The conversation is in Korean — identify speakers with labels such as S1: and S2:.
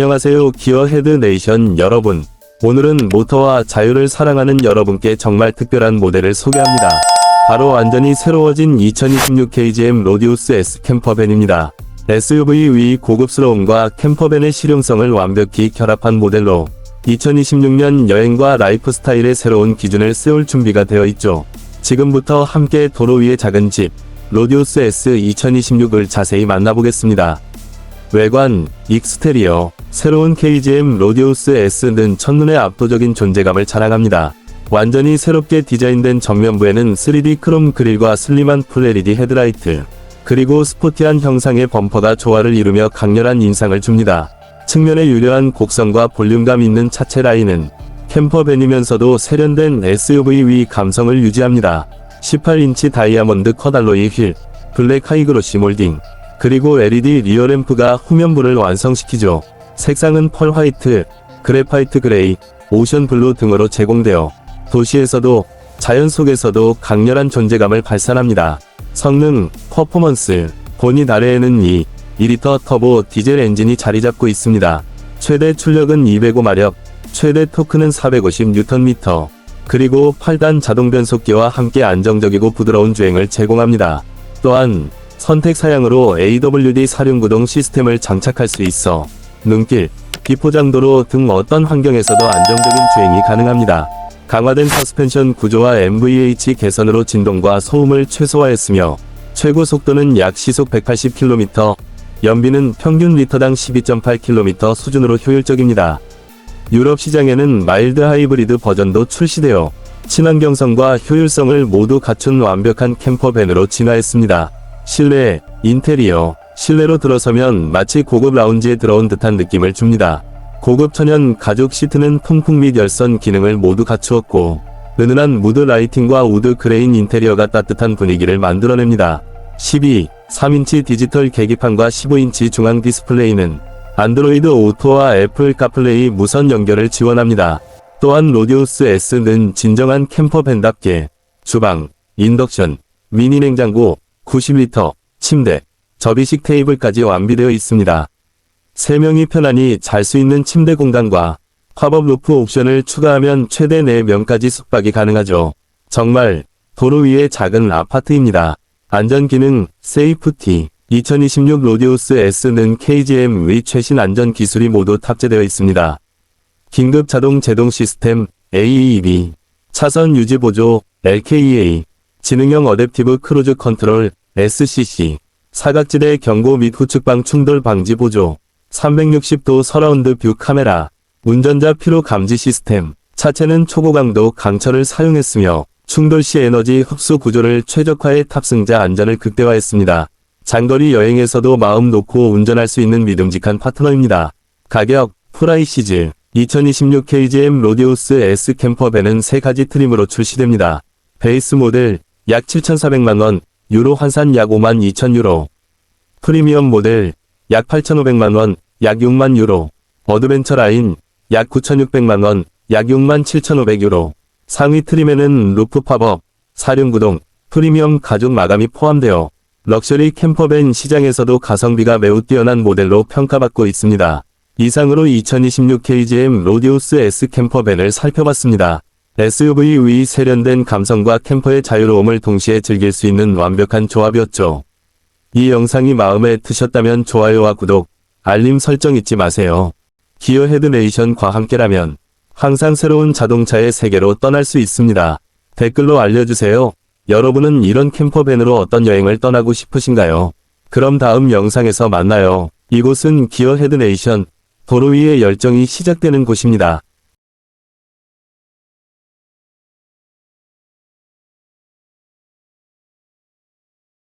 S1: 안녕하세요 기어 헤드 네이션 여러분. 오늘은 모터와 자유를 사랑하는 여러분께 정말 특별한 모델을 소개합니다. 바로 완전히 새로워진 2026 KGM 로디우스 S 캠퍼밴입니다. SUV 위 고급스러움과 캠퍼밴의 실용성을 완벽히 결합한 모델로 2026년 여행과 라이프 스타일의 새로운 기준을 세울 준비가 되어 있죠. 지금부터 함께 도로 위의 작은 집, 로디우스 S 2026을 자세히 만나보겠습니다. 외관, 익스테리어, 새로운 KGM 로디우스 S는 첫눈에 압도적인 존재감을 자랑합니다. 완전히 새롭게 디자인된 정면부에는 3D 크롬 그릴과 슬림한 풀LED 헤드라이트, 그리고 스포티한 형상의 범퍼가 조화를 이루며 강렬한 인상을 줍니다. 측면의 유려한 곡선과 볼륨감 있는 차체 라인은 캠퍼밴이면서도 세련된 SUV 위 감성을 유지합니다. 18인치 다이아몬드 컷알로이 휠, 블랙 하이그로시 몰딩, 그리고 LED 리어 램프가 후면부를 완성시키죠. 색상은 펄 화이트, 그래파이트 그레이, 오션 블루 등으로 제공되어 도시에서도 자연 속에서도 강렬한 존재감을 발산합니다. 성능, 퍼포먼스, 본닛 아래에는 이 2리터 터보 디젤 엔진이 자리 잡고 있습니다. 최대 출력은 205마력, 최대 토크는 450Nm, 그리고 8단 자동 변속기와 함께 안정적이고 부드러운 주행을 제공합니다. 또한 선택 사양으로 AWD 사륜구동 시스템을 장착할 수 있어 눈길, 비포장도로 등 어떤 환경에서도 안정적인 주행이 가능합니다. 강화된 서스펜션 구조와 MVH 개선으로 진동과 소음을 최소화했으며 최고 속도는 약 시속 180km, 연비는 평균 리터당 12.8km 수준으로 효율적입니다. 유럽 시장에는 마일드 하이브리드 버전도 출시되어 친환경성과 효율성을 모두 갖춘 완벽한 캠퍼밴으로 진화했습니다. 실내, 인테리어, 실내로 들어서면 마치 고급 라운지에 들어온 듯한 느낌을 줍니다. 고급 천연 가죽 시트는 통풍 및 열선 기능을 모두 갖추었고, 은은한 무드 라이팅과 우드 그레인 인테리어가 따뜻한 분위기를 만들어냅니다. 12, 3인치 디지털 계기판과 15인치 중앙 디스플레이는 안드로이드 오토와 애플 카플레이 무선 연결을 지원합니다. 또한 로디우스 S는 진정한 캠퍼밴답게 주방, 인덕션, 미니 냉장고, 90리터, 침대, 접이식 테이블까지 완비되어 있습니다. 3명이 편안히 잘 수 있는 침대 공간과 팝업 루프 옵션을 추가하면 최대 4명까지 숙박이 가능하죠. 정말 도로 위의 작은 아파트입니다. 안전기능, 세이프티, 2026 로디우스 S는 KGM 의 최신 안전 기술이 모두 탑재되어 있습니다. 긴급 자동 제동 시스템, AEB, 차선 유지 보조, LKEA, 지능형 어댑티브 크루즈 컨트롤, SCC, 사각지대 경고 및 후측방 충돌 방지 보조, 360도 서라운드 뷰 카메라, 운전자 피로 감지 시스템, 차체는 초고강도 강철을 사용했으며 충돌 시 에너지 흡수 구조를 최적화해 탑승자 안전을 극대화했습니다. 장거리 여행에서도 마음 놓고 운전할 수 있는 믿음직한 파트너입니다. 가격, 프라이시즈, 2026 KGM 로디우스 S 캠퍼밴은 세 가지 트림으로 출시됩니다. 베이스 모델, 약 7,400만원, 유로 환산 약 5만 2천 유로. 프리미엄 모델, 약 8,500만원, 약 6만 유로. 어드벤처 라인, 약 9,600만원, 약 6만 7,500 유로. 상위 트림에는 루프 팝업, 사륜구동, 프리미엄 가죽 마감이 포함되어 럭셔리 캠퍼밴 시장에서도 가성비가 매우 뛰어난 모델로 평가받고 있습니다. 이상으로 2026 KGM 로디우스 S 캠퍼밴을 살펴봤습니다. SUV 위 세련된 감성과 캠퍼의 자유로움을 동시에 즐길 수 있는 완벽한 조합이었죠. 이 영상이 마음에 드셨다면 좋아요와 구독, 알림 설정 잊지 마세요. 기어 헤드네이션과 함께라면 항상 새로운 자동차의 세계로 떠날 수 있습니다. 댓글로 알려주세요. 여러분은 이런 캠퍼밴으로 어떤 여행을 떠나고 싶으신가요? 그럼 다음 영상에서 만나요. 이곳은 기어 헤드네이션, 도로 위의 열정이 시작되는 곳입니다.